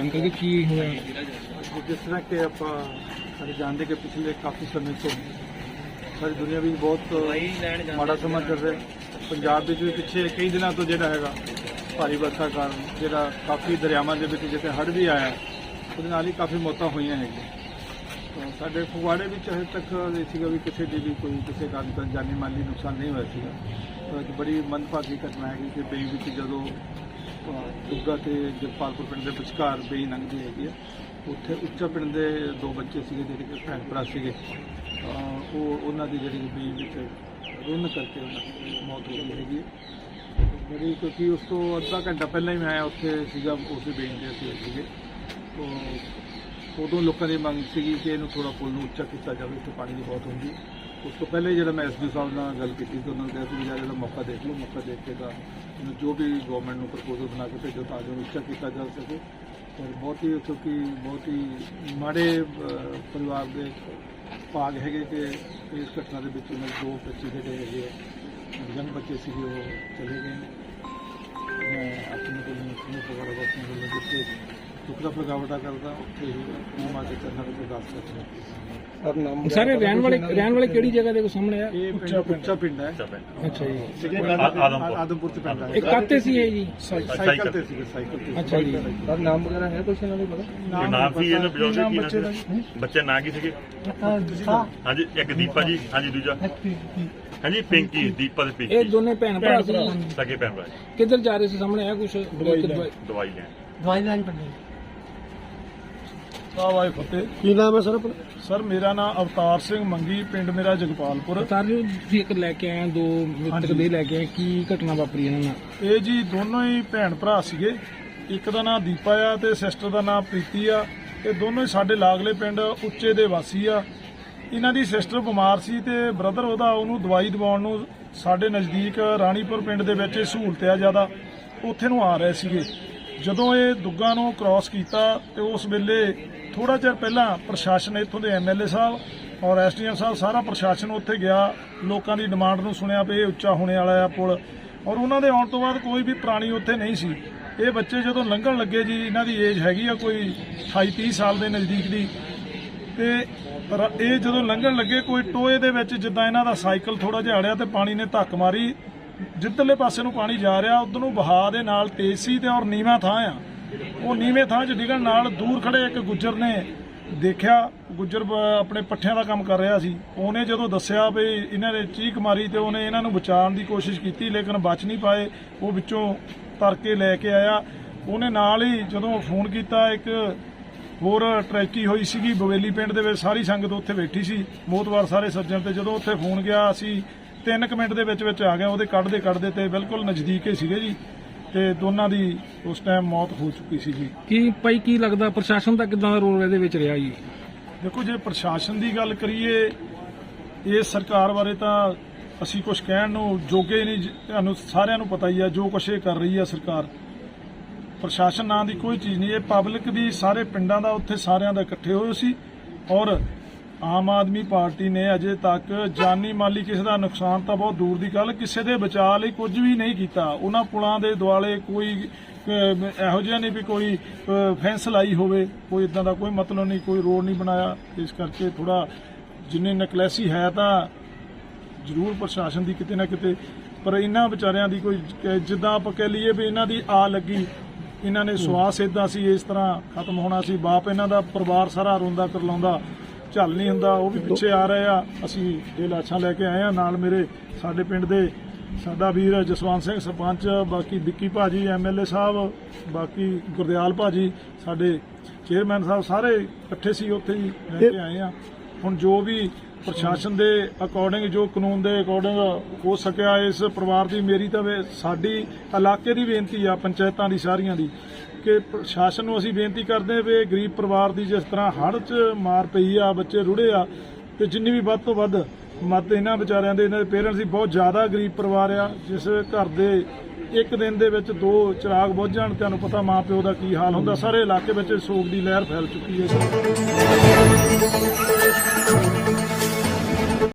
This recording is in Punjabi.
ਇਹਦੇ ਬਾਰੇ ਕੀ ਹੋਇਆ ਜਿਸ ਤਰ੍ਹਾਂ ਕਿ ਆਪਾਂ ਸਾਰੇ ਜਾਣਦੇ ਕਿ ਪਿਛਲੇ ਕਾਫੀ ਸਮੇਂ ਤੋਂ ਸਾਰੀ ਦੁਨੀਆ ਵਿੱਚ ਬਹੁਤ ਮਾੜਾ ਸਮਾਂ ਚੱਲ ਰਿਹਾ। ਪੰਜਾਬ ਵਿੱਚ ਵੀ ਪਿੱਛੇ ਕਈ ਦਿਨਾਂ ਤੋਂ ਜਿਹੜਾ ਹੈਗਾ ਭਾਰੀ ਵਰਖਾ ਕਾਰਨ ਜਿਹੜਾ ਕਾਫੀ ਦਰਿਆਵਾਂ ਦੇ ਵਿੱਚ ਜਿੱਥੇ ਹੜ੍ਹ ਵੀ ਆਇਆ, ਉਹਦੇ ਨਾਲ ਹੀ ਕਾਫੀ ਮੌਤਾਂ ਹੋਈਆਂ ਹੈਗੀਆਂ। ਸਾਡੇ ਫਗਵਾੜੇ ਵਿੱਚ ਹਜੇ ਤੱਕ ਇਹ ਸੀਗਾ ਵੀ ਕਿਸੇ ਦੀ ਵੀ ਕੋਈ ਕਿਸੇ ਕਾਰਨ ਦਾ ਜਾਨੀ ਮਾਲੀ ਨੁਕਸਾਨ ਨਹੀਂ ਹੋਇਆ ਸੀਗਾ। ਬੜੀ ਮੰਦਭਾਗੀ ਘਟਨਾ ਹੈਗੀ ਕਿ ਬੇਈ ਵਿੱਚ ਜਦੋਂ ਦੁੱਗਾ ਤੇ ਜਗਪਾਲਪੁਰ ਪਿੰਡ ਦੇ ਵਿਚਕਾਰ ਬੇਈ ਲੰਘਦੀ ਹੈਗੀ ਆ। ਉੱਥੇ ਉੱਚਾ ਪਿੰਡ ਦੇ ਦੋ ਬੱਚੇ ਸੀਗੇ ਜਿਹੜੇ ਕਿ ਭੈਣ ਭਰਾ ਸੀਗੇ। ਅਹ, ਉਹ ਉਹਨਾਂ ਦੀ ਜਿਹੜੀ ਬੇਈ ਵਿੱਚ ਰੁੰਨ ਕਰਕੇ ਉਹਨਾਂ ਦੀ ਮੌਤ ਹੋ ਗਈ ਹੈਗੀ ਹੈ। ਕਿਉਂਕਿ ਉਸ ਤੋਂ ਅੱਧਾ ਘੰਟਾ ਪਹਿਲਾਂ ਹੀ ਮੈਂ ਉੱਥੇ ਸੀਗਾ ਉਸੇ ਬੇਈ ਦੇ ਅਸੀਂ ਸੀਗੇ। ਤੋਂ ਉਦੋਂ ਲੋਕਾਂ ਦੀ ਮੰਗ ਸੀਗੀ ਕਿ ਇਹਨੂੰ ਥੋੜਾ ਪੁਲ ਨੂੰ ਉੱਚਾ ਕੀਤਾ ਜਾਵੇ ਇੱਥੇ ਪਾਣੀ ਦੀ ਬਹੁਤ ਹੁੰਦੀ ਉਸ ਤੋਂ ਪਹਿਲੇ ਜਿਹੜਾ ਮੈਂ ਐਸਡੀ ਸਾਹਿਬ ਨਾਲ ਗੱਲ ਕੀਤੀ ਤੇ ਉਹਨਾਂ ਨੇ ਕਿਹਾ ਸੀ ਵੀ ਜਿਹੜਾ ਮੌਕਾ ਦੇਖ ਲਓ ਮੌਕਾ ਦੇਖ ਕੇ ਤਾਂ ਇਹਨੂੰ ਜੋ ਵੀ ਗਵਰਨਮੈਂਟ ਨੂੰ ਪ੍ਰਪੋਜ਼ਲ ਬਣਾ ਕੇ ਭੇਜੋ ਤਾਂ ਜੋ ਉੱਚਾ ਕੀਤਾ ਜਾ ਸਕੇ। ਪਰ ਬਹੁਤ ਹੀ ਕਿਉਂਕਿ ਬਹੁਤ ਹੀ ਮਾੜੇ ਪਰਿਵਾਰ ਦੇ ਭਾਗ ਹੈਗੇ ਕਿ ਇਸ ਘਟਨਾ ਦੇ ਵਿੱਚ ਉਹਨਾਂ ਦੇ ਦੋ ਬੱਚੇ ਜਿਹੜੇ ਹੈਗੇ ਆ, ਯੰਗ ਬੱਚੇ ਸੀਗੇ ਉਹ ਚਲੇ ਗਏ। ਨੇ ਮੈਂ ਆਪਣੇ ਕੋਲ ਨੂੰ ਪ੍ਰਗਾੜਾ ਵਰਤਨ ਦੇ ਪ੍ਰਗਾਵਟਾ ਕਰਦਾ ਉੱਥੇ ਹੀ ਨਾਮ ਆ ਕੇ ਚੰਨਾ ਦੇ ਦਾਸ ਕਰਦਾ ਸਾਰੇ ਰਹਿਣ ਵਾਲੇ ਰਹਿਣ ਵਾਲੇ ਕਿਹੜੀ ਜਗ੍ਹਾ ਦੇ ਕੋ ਸਾਹਮਣੇ ਆ? ਇਹ ਪਿੰਡ ਉੱਚਾ ਪਿੰਡ ਹੈ। ਅੱਛਾ ਜੀ। ਆਦਮਪੁਰ। ਆਦਮਪੁਰ ਤੇ ਪਿੰਡ ਹੈ। ਇਹ ਕਾਤੇ ਸੀ ਇਹ ਜੀ? ਸਾਈਕਲ ਤੇ ਸੀਗੇ ਸਾਈਕਲ ਤੇ। ਅੱਛਾ ਜੀ। ਸਰ ਨਾਮ ਵਗੈਰਾ ਹੈ ਕੁਛ ਇਹਨਾਂ ਦੇ ਪਤਾ ਕੋਈ ਨਾਮ ਸੀ ਇਹਦਾ ਬਜ਼ੁਰਗ ਕੀ ਨਾਮ ਬੱਚੇ ਦਾ ਸੀ? ਬੱਚੇ ਨਾਂ ਕੀ ਸੀਗੇ? ਹਾਂਜੀ ਇੱਕ ਦੀਪਾ ਜੀ ਹਾਂਜੀ ਦੂਜਾ। ਹਾਂਜੀ ਪਿੰਕੀ ਦੀਪਾ ਤੇ ਇਹ ਪਿੰਕੀ ਦੋਨੇ ਭੈਣ ਭਰਾ ਸੀ? ਸਕੇ ਭੈਣ ਭਾਈ ਕਿੱਧਰ ਜਾ ਰਹੇ ਸੀ ਸਾਹਮਣੇ? ਆ ਕੁਝ ਦਵਾਈ ਲੈਣ। ਦਵਾਈ ਲੈਣ। ਪੜਨੀ ਵਾਹਿ ਫਤਿਹ। ਕੀ ਨਾਮ ਹੈ ਸਰ ਆਪਣਾ? ਸਰ ਮੇਰਾ ਨਾਮ ਅਵਤਾਰ ਸਿੰਘ ਮੰਗੀ ਪਿੰਡ ਮੇਰਾ ਜਗਪਾਲਪੁਰ। ਸਰ ਜੀ ਤੁਸੀਂ ਇੱਕ ਲੈ ਕੇ ਆਏ ਆ, ਦੋ ਮ੍ਰਿਤਕ ਦੇ ਲੈ ਕੇ ਆਏ ਕੀ ਘਟਨਾ ਵਾਪਰੀ ਇਹਨਾਂ ਨਾਲ? ਇਹ ਜੀ ਦੋਨੋਂ ਹੀ ਭੈਣ ਭਰਾ ਸੀਗੇ। ਇੱਕ ਦਾ ਨਾਮ ਦੀਪਾ ਆ ਤੇ ਸਿਸਟਰ ਦਾ ਨਾਮ ਪ੍ਰੀਤੀ ਆ। ਇਹ ਦੋਨੋਂ ਹੀ ਸਾਡੇ ਲਾਗਲੇ ਪਿੰਡ ਉੱਚੇ ਦੇ ਵਾਸੀ ਆ। ਇਹਨਾਂ ਦੀ ਸਿਸਟਰ ਬਿਮਾਰ ਸੀ ਤੇ ਬ੍ਰਦਰ ਉਹਦਾ ਉਹਨੂੰ ਦਵਾਈ ਦਿਵਾਉਣ ਨੂੰ ਸਾਡੇ ਨਜ਼ਦੀਕ ਰਾਣੀਪੁਰ ਪਿੰਡ ਦੇ ਵਿੱਚ ਇਹ ਸਹੂਲਤ ਆ ਜ਼ਿਆਦਾ। ਉੱਥੇ ਨੂੰ ਆ ਰਹੇ ਸੀਗੇ। ਜਦੋਂ ਇਹ ਦੁੱਗਾ ਨੂੰ ਕ੍ਰਾਸ ਕੀਤਾ ਤੇ ਉਸ ਵੇਲੇ ਥੋੜਾ ਚਿਰ ਪਹਿਲਾਂ ਪ੍ਰਸ਼ਾਸਨ ਇੱਥੋਂ ਦੇ ਐਮਐਲਏ ਸਾਹਿਬ ਔਰ ਐਸਡੀਐਮ ਸਾਹਿਬ ਸਾਰਾ ਪ੍ਰਸ਼ਾਸਨ ਉੱਥੇ ਗਿਆ। ਲੋਕਾਂ ਦੀ ਡਿਮਾਂਡ ਨੂੰ ਸੁਣਿਆ ਵੀ ਇਹ ਉੱਚਾ ਹੋਣੇ ਵਾਲਾ ਆ ਪੁਲ ਔਰ ਉਹਨਾਂ ਦੇ ਆਉਣ ਤੋਂ ਬਾਅਦ ਕੋਈ ਵੀ ਪ੍ਰਾਣੀ ਉੱਥੇ ਨਹੀਂ ਸੀ। ਇਹ ਬੱਚੇ ਜਦੋਂ ਲੰਘਣ ਲੱਗੇ ਜੀ, ਇਹਨਾਂ ਦੀ ਏਜ ਹੈਗੀ ਆ ਕੋਈ 28 30 ਸਾਲ ਦੇ ਨਜ਼ਦੀਕ ਦੀ। ਤੇ ਇਹ ਜਦੋਂ ਲੰਘਣ ਲੱਗੇ, ਕੋਈ ਟੋਏ ਦੇ ਵਿੱਚ ਜਿੱਦਾਂ ਇਹਨਾਂ ਦਾ ਸਾਈਕਲ ਥੋੜਾ ਜਿਹਾ ਅੜਿਆ ਤੇ ਪਾਣੀ ਨੇ ਧੱਕ ਮਾਰੀ ਜਿੱਧਰਲੇ ਪਾਸੇ ਨੂੰ ਪਾਣੀ ਜਾ ਰਿਹਾ, ਉਧਰ ਨੂੰ ਵਹਾਅ ਦੇ ਨਾਲ ਤੇਜ਼ ਸੀ ਤੇ ਔਰ ਨੀਵਾਂ ਥਾਂ ਆ। ਉਹ ਨੀਵੇਂ ਥਾਂ 'ਚ ਡਿੱਗਣ ਨਾਲ ਦੂਰ ਖੜੇ ਇੱਕ ਗੁੱਜਰ ਨੇ ਦੇਖਿਆ, ਗੁੱਜਰ ਆਪਣੇ ਪੱਠਿਆਂ ਦਾ ਕੰਮ ਕਰ ਰਿਹਾ ਸੀ। ਉਹਨੇ ਜਦੋਂ ਦੱਸਿਆ ਵੀ ਇਹਨਾਂ ਨੇ ਚੀਕ ਮਾਰੀ ਤੇ ਉਹਨੇ ਇਹਨਾਂ ਨੂੰ ਬਚਾਉਣ ਦੀ ਕੋਸ਼ਿਸ਼ ਕੀਤੀ, ਲੇਕਿਨ ਬਚ ਨਹੀਂ ਪਾਏ। ਉਹ ਵਿੱਚੋਂ ਤਰ ਕੇ ਲੈ ਕੇ ਆਇਆ। ਉਹਨੇ ਨਾਲ ਹੀ ਜਦੋਂ ਫੋਨ ਕੀਤਾ, ਇੱਕ ਹੋਰ ਟਰੈਕੀ ਹੋਈ ਸੀਗੀ ਬਵੇਲੀ ਪਿੰਡ ਦੇ ਵਿੱਚ, ਸਾਰੀ ਸੰਗਤ ਉੱਥੇ ਬੈਠੀ ਸੀ। ਮੋਤਵਾਰ ਸਾਰੇ ਸੱਜਣ ਤੇ ਜਦੋਂ ਉੱਥੇ ਫੋਨ ਗਿਆ, ਅਸੀਂ 3 ਮਿੰਟ ਦੇ ਵਿੱਚ ਵਿੱਚ ਆ ਗਿਆ ਉਹਦੇ ਕੱਢਦੇ ਕੱਢਦੇ ਤੇ ਬਿਲਕੁਲ ਨਜ਼ਦੀਕ ਹੀ ਸੀਗੇ ਜੀ ਤੇ ਦੋਨਾਂ ਦੀ ਉਸ ਟਾਈਮ ਮੌਤ ਹੋ ਚੁੱਕੀ ਸੀ ਜੀ। ਕੀ ਭਾਈ ਕੀ ਲੱਗਦਾ ਪ੍ਰਸ਼ਾਸਨ ਦਾ ਕਿਦਾਂ ਦਾ ਰੋਲ ਇਹਦੇ ਵਿੱਚ ਰਿਹਾ ਜੀ? ਦੇਖੋ ਜੇ ਪ੍ਰਸ਼ਾਸਨ ਦੀ ਗੱਲ ਕਰੀਏ ਇਹ ਸਰਕਾਰ ਬਾਰੇ ਤਾਂ ਅਸੀਂ ਕੁਝ ਕਹਿਣ ਨੂੰ ਜੋਗੇ ਨਹੀਂ ਤੁਹਾਨੂੰ ਸਾਰਿਆਂ ਨੂੰ ਪਤਾ ਹੀ ਆ ਜੋ ਕੁਛ ਇਹ ਕਰ ਰਹੀ ਆ ਸਰਕਾਰ। ਪ੍ਰਸ਼ਾਸਨ ਨਾਂ ਦੀ ਕੋਈ ਚੀਜ਼ ਨਹੀਂ ਇਹ ਪਬਲਿਕ ਦੀ ਸਾਰੇ ਪਿੰਡਾਂ ਦਾ ਉੱਥੇ ਸਾਰਿਆਂ ਦਾ ਇਕੱਠੇ ਹੋਏ ਸੀ ਔਰ ਆਮ ਆਦਮੀ ਪਾਰਟੀ ਨੇ ਅਜੇ ਤੱਕ ਜਾਨੀ ਮਾਲੀ ਕਿਸੇ ਦਾ ਨੁਕਸਾਨ ਤਾਂ ਬਹੁਤ ਦੂਰ ਦੀ ਗੱਲ, ਕਿਸੇ ਦੇ ਬਚਾਅ ਲਈ ਕੁਝ ਵੀ ਨਹੀਂ ਕੀਤਾ। ਉਹਨਾਂ ਪੁਲਾਂ ਦੇ ਦੁਆਲੇ ਕੋਈ ਇਹੋ ਜਿਹਾ ਨਹੀਂ ਵੀ ਕੋਈ ਫੈਂਸ ਲਾਈ ਹੋਵੇ, ਕੋਈ ਇਦਾਂ ਦਾ ਕੋਈ ਮਤਲਬ ਨਹੀਂ, ਕੋਈ ਰੋਡ ਨਹੀਂ ਬਣਾਇਆ। ਇਸ ਕਰਕੇ ਥੋੜਾ ਜਿੰਨੇ ਨਕਲੈਸੀ ਹੈ ਤਾਂ ਜ਼ਰੂਰ ਪ੍ਰਸ਼ਾਸਨ ਦੀ ਕਿਤੇ ਨਾ ਕਿਤੇ, ਪਰ ਇਹਨਾਂ ਵਿਚਾਰਿਆਂ ਦੀ ਕੋਈ ਜਿੱਦਾਂ ਆਪਾਂ ਕਹਿ ਲਈਏ ਵੀ ਇਹਨਾਂ ਦੀ ਆ ਲੱਗੀ, ਇਹਨਾਂ ਨੇ ਸਵਾਸ ਇਦਾਂ ਸੀ, ਇਸ ਤਰ੍ਹਾਂ ਖਤਮ ਹੋਣਾ ਸੀ, ਬਾਪ ਇਹਨਾਂ ਦਾ ਪਰਿਵਾਰ ਸਾਰਾ ਰੋਂਦਾ ਕਰਲਾਉਂਦਾ ਝੱਲ ਨਹੀਂ ਹੁੰਦਾ ਉਹ ਵੀ ਪਿੱਛੇ ਆ ਰਹੇ ਆ। ਅਸੀਂ ਇਹ ਲਾਸ਼ਾਂ ਲੈ ਕੇ ਆਏ ਆ ਨਾਲ ਮੇਰੇ ਸਾਡੇ ਪਿੰਡ ਦੇ ਸਾਡਾ ਵੀਰ ਜਸਵੰਤ ਸਿੰਘ ਸਰਪੰਚ ਬਾਕੀ ਵਿੱਕੀ ਭਾਜੀ ਐਮਐਲਏ ਸਾਹਿਬ ਬਾਕੀ ਗੁਰਦਿਆਲ ਭਾਜੀ ਸਾਡੇ ਚੇਅਰਮੈਨ ਸਾਹਿਬ ਸਾਰੇ ਇਕੱਠੇ ਸੀ ਉੱਥੇ ਹੀ ਲੈ ਕੇ ਆਏ ਆ। ਹੁਣ ਜੋ ਵੀ ਪ੍ਰਸ਼ਾਸਨ ਦੇ ਅਕੋਰਡਿੰਗ ਜੋ ਕਾਨੂੰਨ ਦੇ ਅਕੋਰਡਿੰਗ ਹੋ ਸਕਿਆ ਇਸ ਪਰਿਵਾਰ ਦੀ, ਮੇਰੀ ਤਾਂ ਵੇ- ਸਾਡੀ ਇਲਾਕੇ ਦੀ ਬੇਨਤੀ ਆ, ਪੰਚਾਇਤਾਂ ਦੀ, ਸਾਰੀਆਂ ਦੀ, ਕਿ ਪ੍ਰਸ਼ਾਸਨ ਨੂੰ ਅਸੀਂ ਬੇਨਤੀ ਕਰਦੇ ਹਾਂ ਵੀ ਗਰੀਬ ਪਰਿਵਾਰ ਦੀ ਜਿਸ ਤਰ੍ਹਾਂ ਹੜ੍ਹ 'ਚ ਮਾਰ ਪਈ ਆ, ਬੱਚੇ ਰੁੜੇ ਆ, ਤੇ ਜਿੰਨੀ ਵੀ ਵੱਧ ਤੋਂ ਵੱਧ ਮਦਦ ਇਹਨਾਂ ਵਿਚਾਰਿਆਂ ਦੇ, ਇਹਨਾਂ ਦੇ ਪੇਰੈਂਟਸ ਦੀ ਬਹੁਤ ਜ਼ਿਆਦਾ ਗਰੀਬ ਪਰਿਵਾਰ ਆ, ਜਿਸ ਘਰ ਦੇ ਇੱਕ ਦਿਨ ਦੇ ਵਿੱਚ ਦੋ ਚਿਰਾਗ ਬੁੱਝ ਜਾਣ, ਤੁਹਾਨੂੰ ਪਤਾ ਮਾਂ ਪਿਓ ਦਾ ਕੀ ਹਾਲ ਹੁੰਦਾ, ਸਾਰੇ ਇਲਾਕੇ ਵਿੱਚ ਸੋਗ ਦੀ ਲਹਿਰ ਫੈਲ ਚੁੱਕੀ ਹੈ।